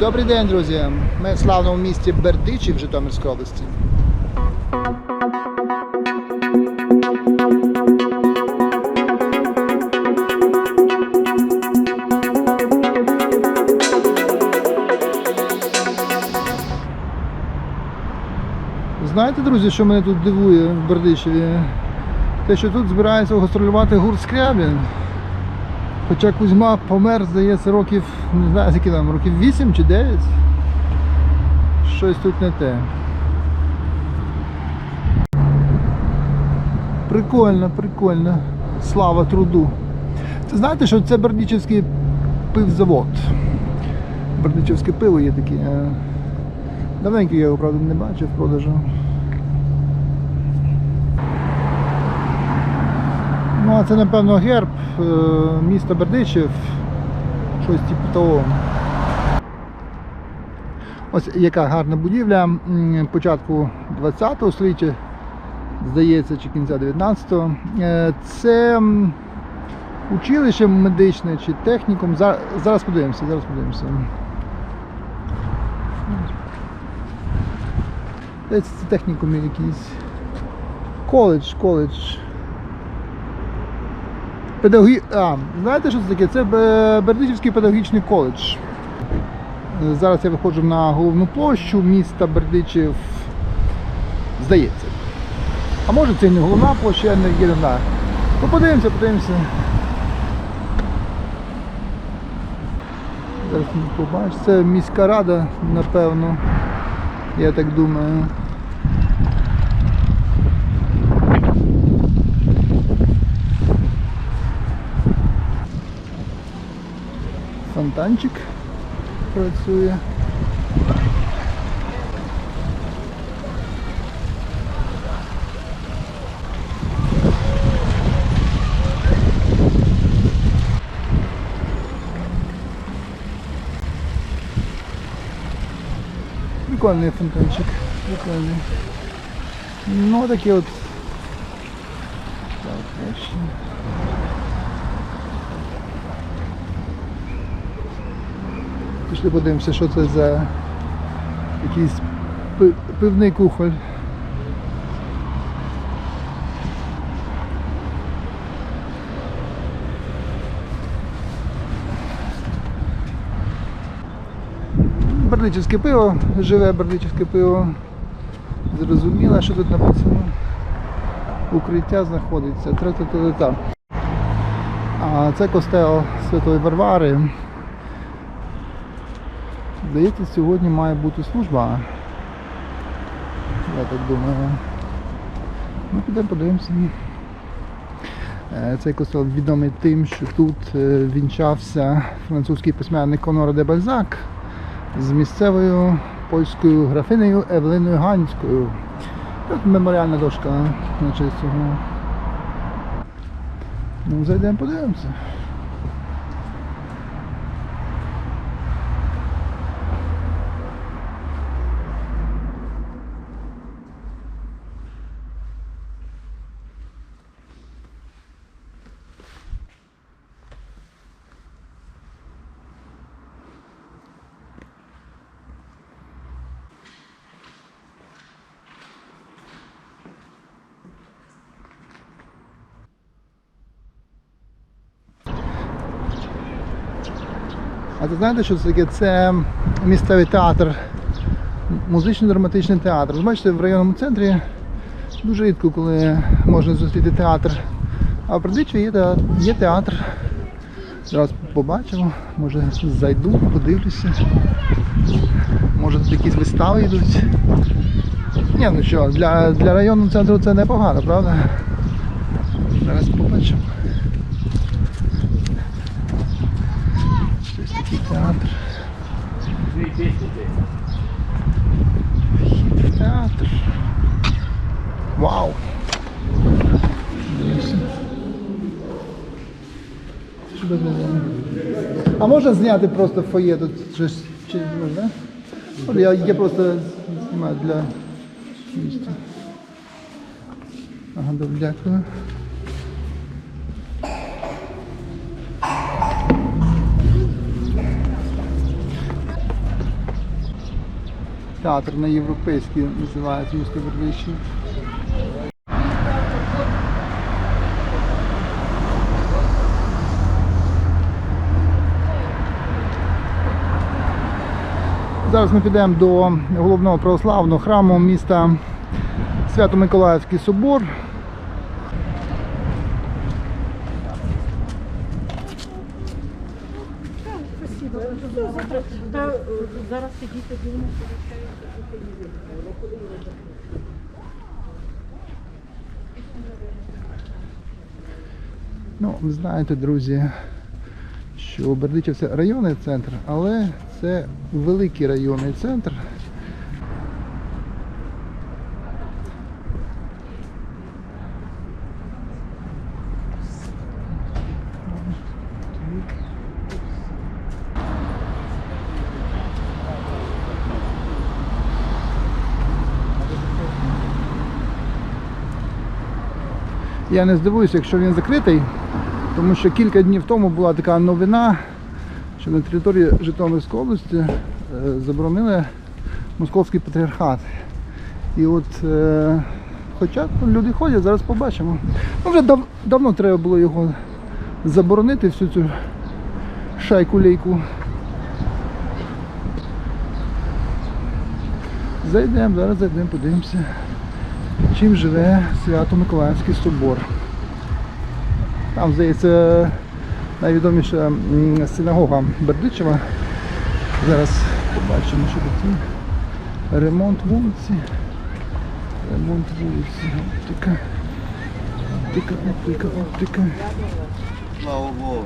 Добрий день, друзі! Ми в славному місті Бердичі в Житомирській області. Знаєте, друзі, що мене тут дивує в Бердичеві? Те, що тут збирається гастролювати гурт Скрябін. Хоча Кузьма помер, здається, років, не знаю, скільки там, років 8 чи 9. Щось тут не те. Прикольно, прикольно. Слава труду. Це знаєте, що це Бердичівський пивзавод. Бердичівське пиво є таке. е, Давненько я його, правда, не бачив в продажу. Ну, а це, напевно, герб е, міста Бердичів. Щось типу того. Ось яка гарна будівля початку 20-го століття, здається, чи кінця 19-го. Е, Це училище медичне чи технікум. Зараз, зараз подивимося, зараз подивимося. Це технікум якийсь. Коледж, коледж. Педагогі... А, знаєте, що це таке? Це Бердичівський педагогічний коледж. Зараз я виходжу на головну площу міста Бердичів. Здається. А може це не головна площа, я не, знаю. Ну подивимося, подивимося. Зараз ми побачимо. Це міська рада, напевно. Я так думаю. Фонтанчик працює. Прикольний фонтанчик. Прикольний. Ну такі от. Так, дальше. Пішли подивимося, що це за якийсь пивний кухоль. Бердичівське пиво, живе бердичівське пиво. Зрозуміло, що тут написано. Укриття знаходиться. Тра-та-та-та-та. А це костел Святої Варвари. Здається, сьогодні має бути служба. Я так думаю. Ну, підемо подивимося. Е, Цей костел відомий тим, що тут е, вінчався французький письменник Оноре де Бальзак з місцевою польською графинею Евелиною Ганською. Тут меморіальна дошка на честь цього. Ну, зайдемо подивимося. Ти знаєте, що це таке? Це місцевий театр, музично-драматичний театр. Ви Бачите, в районному центрі дуже рідко, коли можна зустріти театр. А в Бердичеві є, є театр. Зараз побачимо, може зайду, подивлюся. Може тут якісь вистави йдуть. Ні, ну що, для, для районного центру це непогано, правда? Зараз побачимо. Щось такий театр. Вхід в театр. Вау! А можна зняти просто фоє тут щось чи можна? Я, я просто знімаю для місця. Ага, дякую. Театр на європейський називається місто Бердичів. Зараз ми підемо до головного православного храму міста Свято-Миколаївський собор. Зараз сидіти думаю. Ну, ви знаєте, друзі, що Бердичів це районний центр, але це великий районний центр. Я не здивуюся, якщо він закритий, тому що кілька днів тому була така новина, що на території Житомирської області е, заборонили московський патріархат. І от, е, хоча люди ходять, зараз побачимо. Ну, вже дав, давно треба було його заборонити, всю цю шайку-лейку. Зайдемо, зараз зайдемо, подивимося чим живе Свято-Миколаївський собор. Там, здається, найвідоміша синагога Бердичева. Зараз побачимо, що тут є. Ремонт вулиці. Ремонт вулиці. Оптика. Оптика, оптика, оптика. Слава Богу.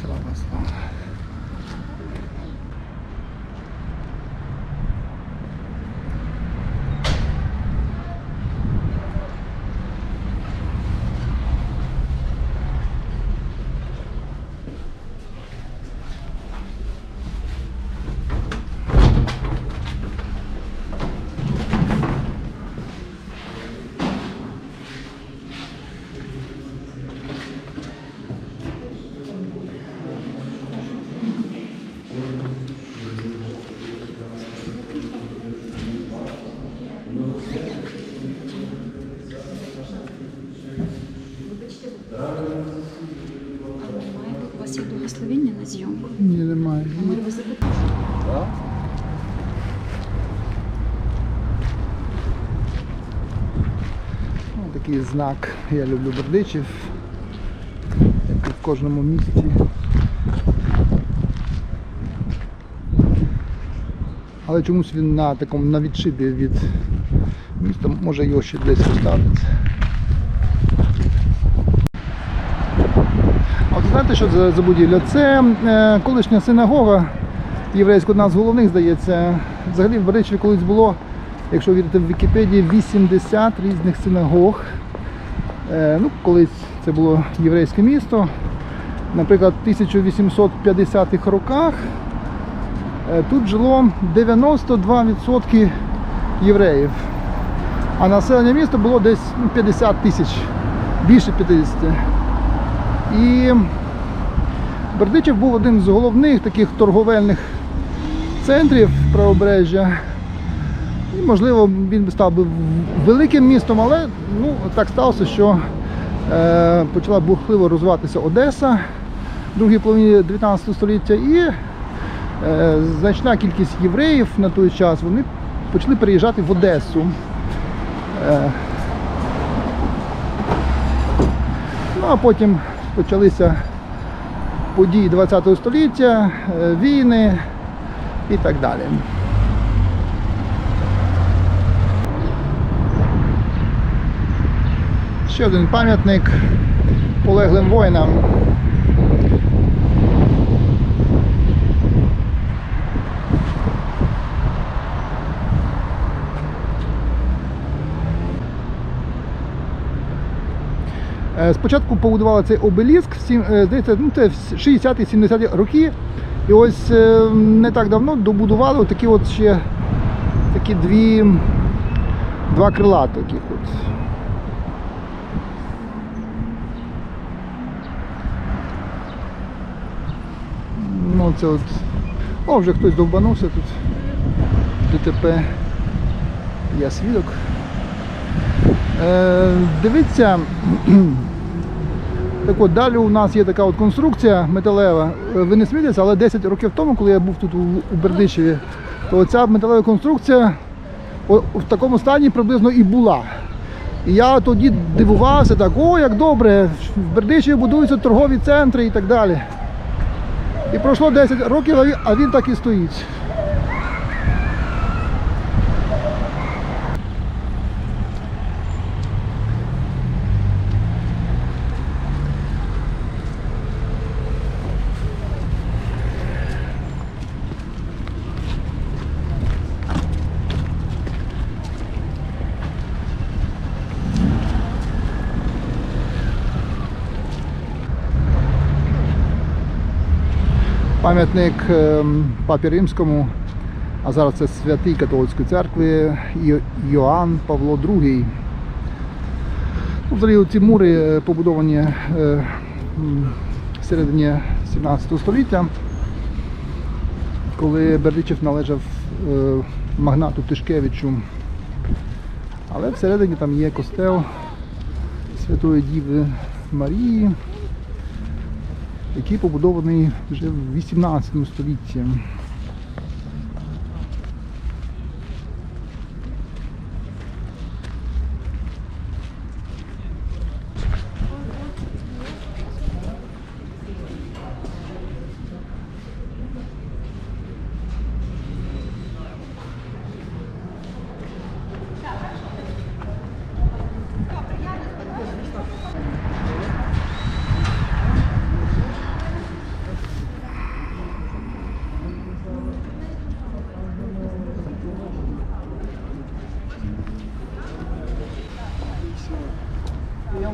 Слава, слава. У вас є благословення на зйомку? Ні, немає. Може, ви запитаєте? Ну, такий знак. Я люблю Бердичів. Як і в кожному місті. Але чомусь він на такому на відшибі від міста, може його ще десь поставити. Знаєте, що це за будівля? Це е, колишня синагога єврейська, одна з головних, здається. Взагалі в Бердичеві колись було, якщо вірити в Вікіпедії, 80 різних синагог. Е, ну, колись це було єврейське місто. Наприклад, в 1850-х роках е, тут жило 92% євреїв. А населення міста було десь ну, 50 тисяч, більше 50. І Бердичів був одним з головних таких торговельних центрів правобережжя. І, можливо, він став би великим містом, але ну, так сталося, що е, почала бурхливо розвиватися Одеса в другій половині 19 століття і е, значна кількість євреїв на той час вони почали переїжджати в Одесу. Е, ну а потім почалися події ХХ століття, е, війни і так далі. Ще один пам'ятник полеглим воїнам. Спочатку побудували цей обеліск, е, здається, ну, це 60-70-ті роки. І ось е, не так давно добудували такі от ще такі дві, два крила таких от. Ну, це от. О, вже хтось довбанувся тут. ДТП. Я свідок. Е, дивіться, так от далі у нас є така от конструкція металева. Е, Ви не смієтеся, але 10 років тому, коли я був тут у, Бердичеві, то ця металева конструкція в такому стані приблизно і була. І я тоді дивувався, так, о, як добре, в Бердичеві будуються торгові центри і так далі. І пройшло 10 років, а він так і стоїть. Пам'ятник ем, Папі Римському, а зараз це святий католицької церкви Йоанн Павло II. Взагалі ці мури е, побудовані в середині 17 століття, коли Бердичев належав е, магнату Тишкевичу. Але всередині там є костел Святої Діви Марії який побудований вже в 18 столітті. Я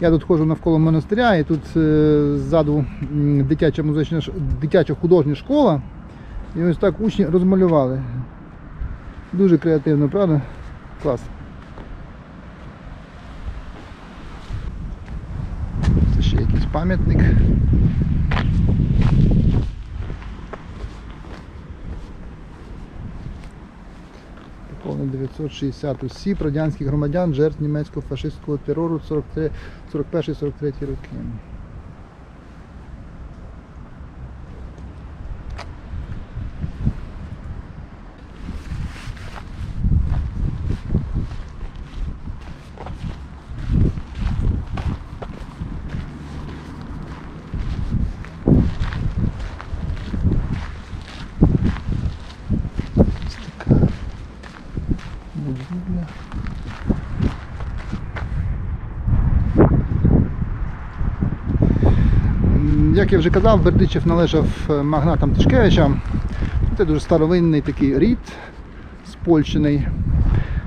тут ходжу навколо монастиря, і тут е, ззаду дитяча музична дитяча художня школа. І ось так учні розмалювали. Дуже креативно, правда? Клас. Це ще якийсь пам'ятник. Повне 960 осіб радянських громадян, жертв німецького фашистського терору 43 41-43 роки. Ось така будівля. М, Як я вже казав, Бердичев належав е, магнатам Тишкевича. Це дуже старовинний такий рід спольщений.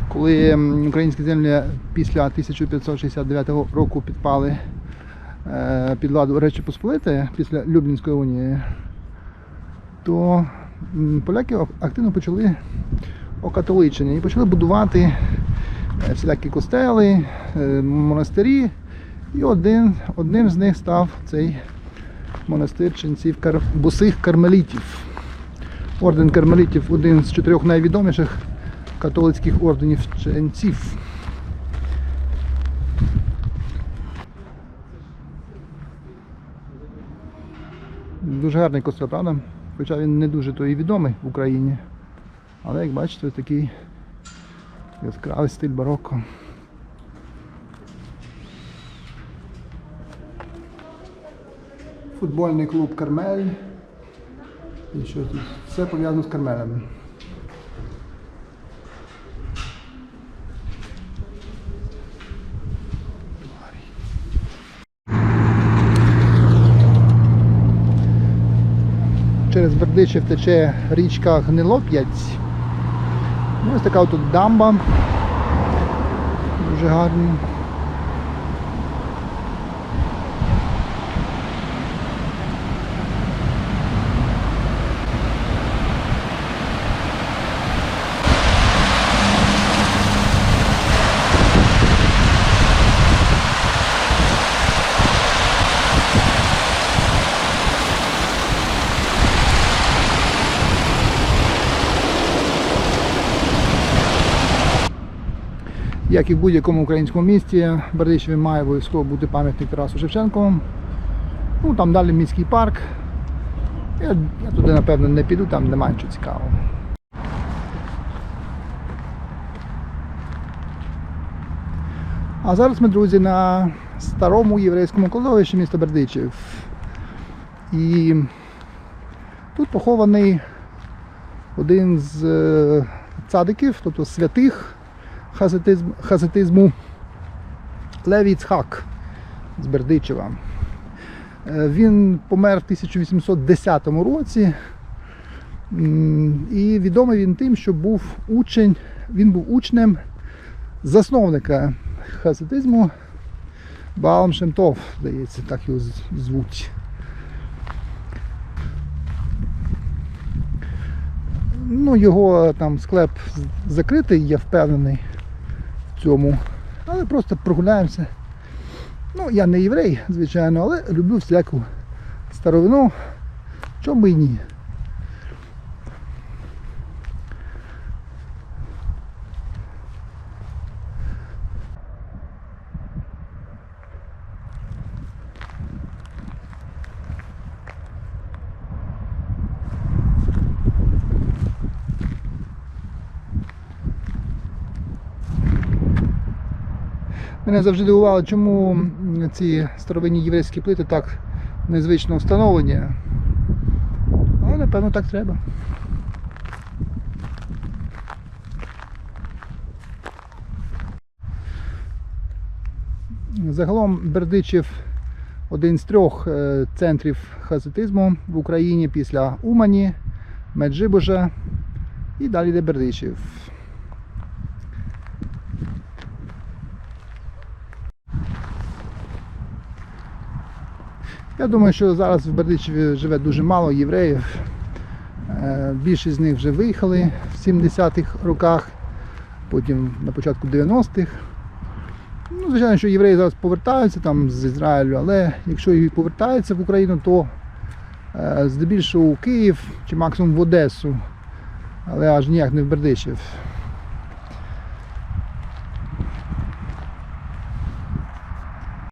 Коли українські землі після 1569 року підпали е, під владу Речі Посполитої після Люблінської унії, то поляки активно почали окатоличення і почали будувати е, всілякі костели, монастирі. І один, одним з них став цей монастир ченців кар... босих кармелітів. Орден кармелітів один з чотирьох найвідоміших католицьких орденів ченців. Дуже гарний костел, правда? Хоча він не дуже то і відомий в Україні. Але як бачите, такий яскравий стиль барокко. Футбольний клуб Кармель. І що тут? Все пов'язано з Кармелем. Через Бердичів тече річка Гнилоп'ять. Ось така тут дамба. Дуже гарна. Як і в будь-якому українському місті, Бердичеві має обов'язково бути пам'ятник Тарасу Шевченку. Ну, там далі міський парк. Я, я туди, напевно, не піду, там немає нічого цікавого. А зараз ми, друзі, на старому єврейському кладовищі міста Бердичів. І тут похований один з е, цадиків, тобто святих хасидизм, хасидизму Левій Цхак з Бердичева. Е, Він помер в 1810 році. І відомий він тим, що був учень, він був учнем засновника хасидизму Баалам Шемтов, здається, так його звуть. Ну, його там склеп закритий, я впевнений цьому. Але просто прогуляємося. Ну, я не єврей, звичайно, але люблю всяку старовину. Чому і ні? Мене завжди дивувало, чому ці старовинні єврейські плити так незвично встановлені. Але напевно так треба. Загалом Бердичів один з трьох е, центрів хасидизму в Україні після Умані, Меджибожа і далі йде Бердичів. Я думаю, що зараз в Бердичеві живе дуже мало євреїв. Е, Більшість з них вже виїхали в 70-х роках, потім на початку 90-х. Ну, звичайно, що євреї зараз повертаються там з Ізраїлю, але якщо і повертаються в Україну, то е, здебільшого у Київ чи максимум в Одесу, але аж ніяк не в Бердичів.